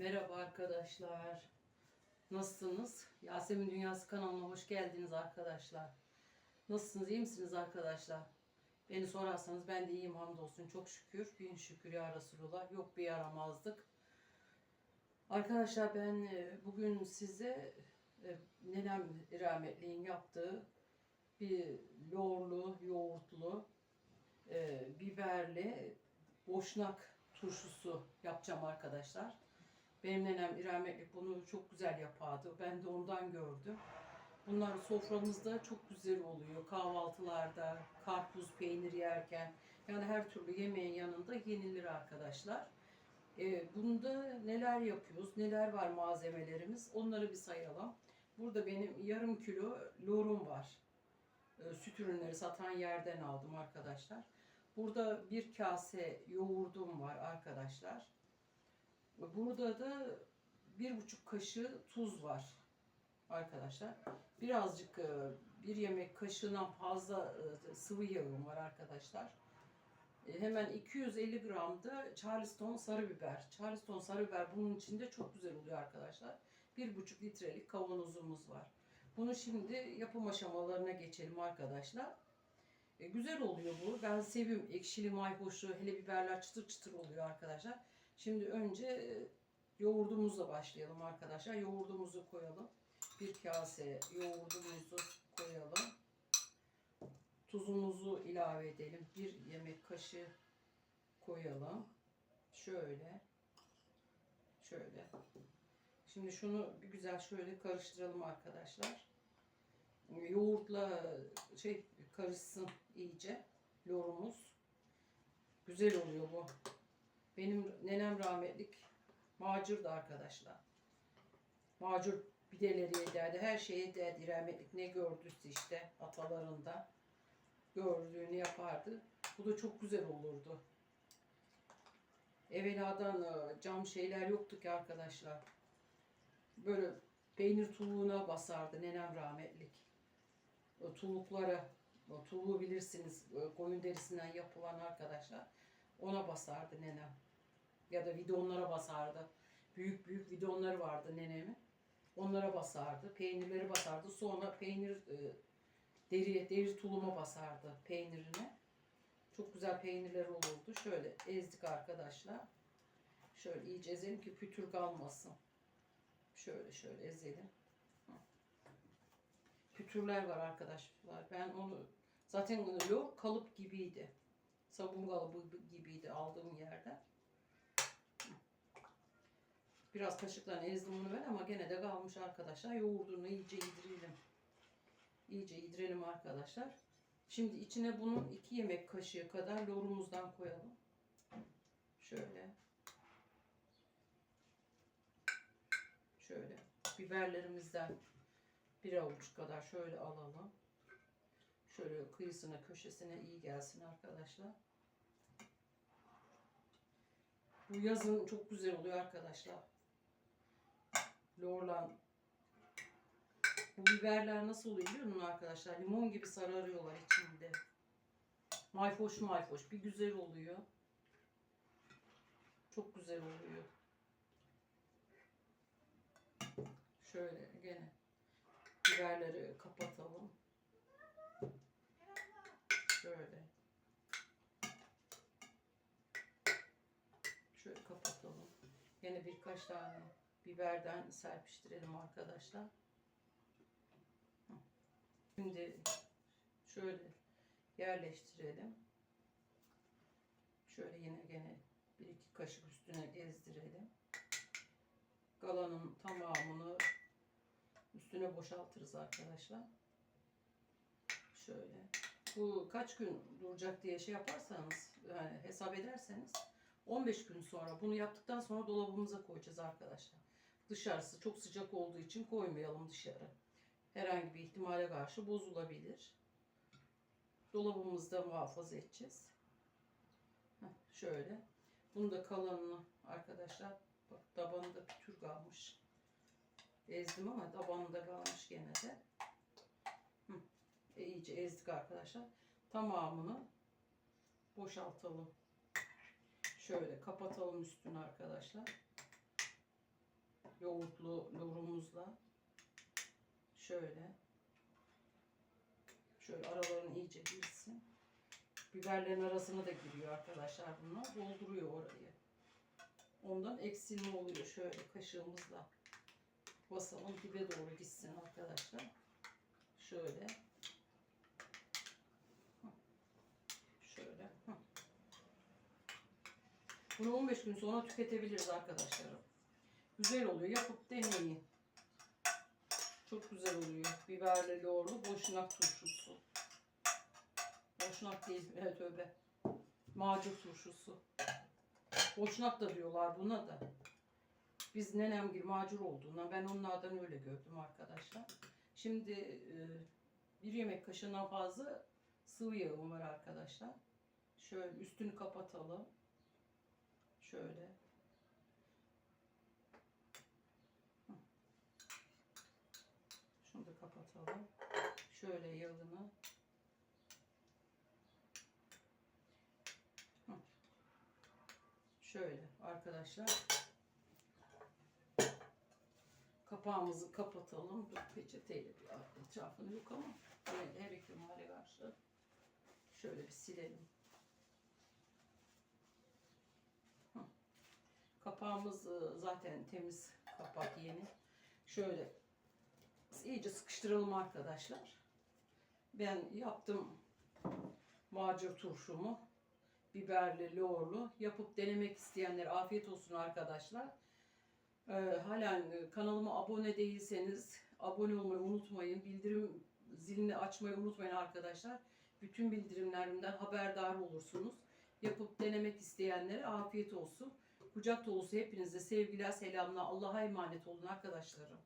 Merhaba arkadaşlar. Nasılsınız? Yasemin Dünyası kanalına hoş geldiniz arkadaşlar. Nasılsınız? iyi misiniz arkadaşlar? Beni sorarsanız ben de iyiyim hamdolsun. Çok şükür. Bin şükür ya Resulullah. Yok bir yaramazdık. Arkadaşlar ben e, bugün size e, nenem rahmetliğin yaptığı bir lorlu, yoğurtlu, e, biberli boşnak turşusu yapacağım arkadaşlar. Benim nenem rahmetli bunu çok güzel yapardı. Ben de ondan gördüm. Bunlar soframızda çok güzel oluyor. Kahvaltılarda, karpuz, peynir yerken. Yani her türlü yemeğin yanında yenilir arkadaşlar. Ee, bunda neler yapıyoruz, neler var malzemelerimiz onları bir sayalım. Burada benim yarım kilo lorum var. Ee, süt ürünleri satan yerden aldım arkadaşlar. Burada bir kase yoğurdum var arkadaşlar. Burada da bir buçuk kaşığı tuz var arkadaşlar. Birazcık e, bir yemek kaşığından fazla e, sıvı yağım var arkadaşlar. E, Hemen 250 gram da Charleston sarı biber. Charleston sarı biber bunun içinde çok güzel oluyor arkadaşlar. Bir buçuk litrelik kavanozumuz var. Bunu şimdi yapım aşamalarına geçelim arkadaşlar. E, güzel oluyor bu. Ben seviyorum ekşili mayhoşlu hele biberler çıtır çıtır oluyor arkadaşlar. Şimdi önce e, yoğurdumuzla başlayalım arkadaşlar. Yoğurdumuzu koyalım. Bir kase yoğurdumuzu koyalım. Tuzumuzu ilave edelim. Bir yemek kaşığı koyalım. Şöyle. Şöyle. Şimdi şunu bir güzel şöyle karıştıralım arkadaşlar. Yoğurtla şey karışsın iyice lorumuz. Güzel oluyor bu. Benim nenem rahmetlik macurdu arkadaşlar. Macur pideleri ederdi, her şeyi ederdi rahmetlik. Ne gördüyse işte atalarında gördüğünü yapardı. Bu da çok güzel olurdu. Evveladan e, cam şeyler yoktu ki arkadaşlar. Böyle peynir tuluğuna basardı nenem rahmetlik. Tuluklara, tuluğu bilirsiniz e, koyun derisinden yapılan arkadaşlar. Ona basardı nenem. Ya da vidonlara basardı. Büyük büyük vidonları vardı nenemin. Onlara basardı. Peynirleri basardı. Sonra peynir e, deri, deri tuluma basardı peynirine. Çok güzel peynirler olurdu. Şöyle ezdik arkadaşlar. Şöyle iyice ezelim ki pütür kalmasın. Şöyle şöyle ezelim. Pütürler var arkadaşlar. Ben onu zaten o kalıp gibiydi. Sabun kalıbı gibiydi aldığım yerden. Biraz kaşıkla ezdim onu ben ama gene de kalmış arkadaşlar. Yoğurdunu iyice yedirelim. İyice yedirelim arkadaşlar. Şimdi içine bunun iki yemek kaşığı kadar lorumuzdan koyalım. Şöyle. Şöyle. Biberlerimizden bir avuç kadar şöyle alalım. Şöyle kıyısına köşesine iyi gelsin arkadaşlar. Bu yazın çok güzel oluyor arkadaşlar. Lorlan. Bu biberler nasıl oluyor biliyor musun arkadaşlar? Limon gibi sararıyorlar içinde. Mayfoş mayfoş. Bir güzel oluyor. Çok güzel oluyor. Şöyle gene biberleri kapatalım. Şöyle. Şöyle kapatalım. Yine birkaç tane biberden serpiştirelim arkadaşlar. Şimdi şöyle yerleştirelim. Şöyle yine gene bir iki kaşık üstüne gezdirelim. Kalanın tamamını üstüne boşaltırız arkadaşlar. Şöyle. Bu kaç gün duracak diye şey yaparsanız yani hesap ederseniz 15 gün sonra bunu yaptıktan sonra dolabımıza koyacağız arkadaşlar. Dışarısı çok sıcak olduğu için koymayalım dışarı. Herhangi bir ihtimale karşı bozulabilir. Dolabımızda muhafaza edeceğiz. Şöyle. Bunu da kalanını arkadaşlar bak tabanında pütür kalmış. Ezdim ama tabanında kalmış gene de. Hı. E, iyice ezdik arkadaşlar. Tamamını boşaltalım. Şöyle kapatalım üstünü arkadaşlar. Yoğurtlu lorumuzla şöyle şöyle aralarını iyice girsin. Biberlerin arasına da giriyor arkadaşlar bunlar. Dolduruyor orayı. Ondan eksilme oluyor. Şöyle kaşığımızla basalım dibe doğru gitsin arkadaşlar. Şöyle. Şöyle. Bunu 15 gün sonra tüketebiliriz arkadaşlarım. Güzel oluyor. Yapıp deneyin. Çok güzel oluyor. Biberli lorlu boşnak turşusu. Boşnak değil. Evet tövbe. Macur turşusu. Boşnak da diyorlar buna da. Biz nenem gibi macur olduğundan ben onlardan öyle gördüm arkadaşlar. Şimdi e, bir yemek kaşığından fazla sıvı yağım var arkadaşlar. Şöyle üstünü kapatalım. Şöyle. Hı. Kapatalım. Şöyle yağını. Şöyle arkadaşlar. Kapağımızı kapatalım. Dur peçeteyle bir etrafını ama yine her ihtimale karşı şöyle bir silelim. Kapağımız e, zaten temiz kapak yeni. Şöyle iyice sıkıştıralım arkadaşlar. Ben yaptım macur turşumu. Biberli, lorlu. Yapıp denemek isteyenlere afiyet olsun arkadaşlar. Ee, halen e, kanalıma abone değilseniz abone olmayı unutmayın. Bildirim zilini açmayı unutmayın arkadaşlar. Bütün bildirimlerimden haberdar olursunuz. Yapıp denemek isteyenlere afiyet olsun. Kucak dolusu hepinize sevgiler, selamlar. Allah'a emanet olun arkadaşlarım.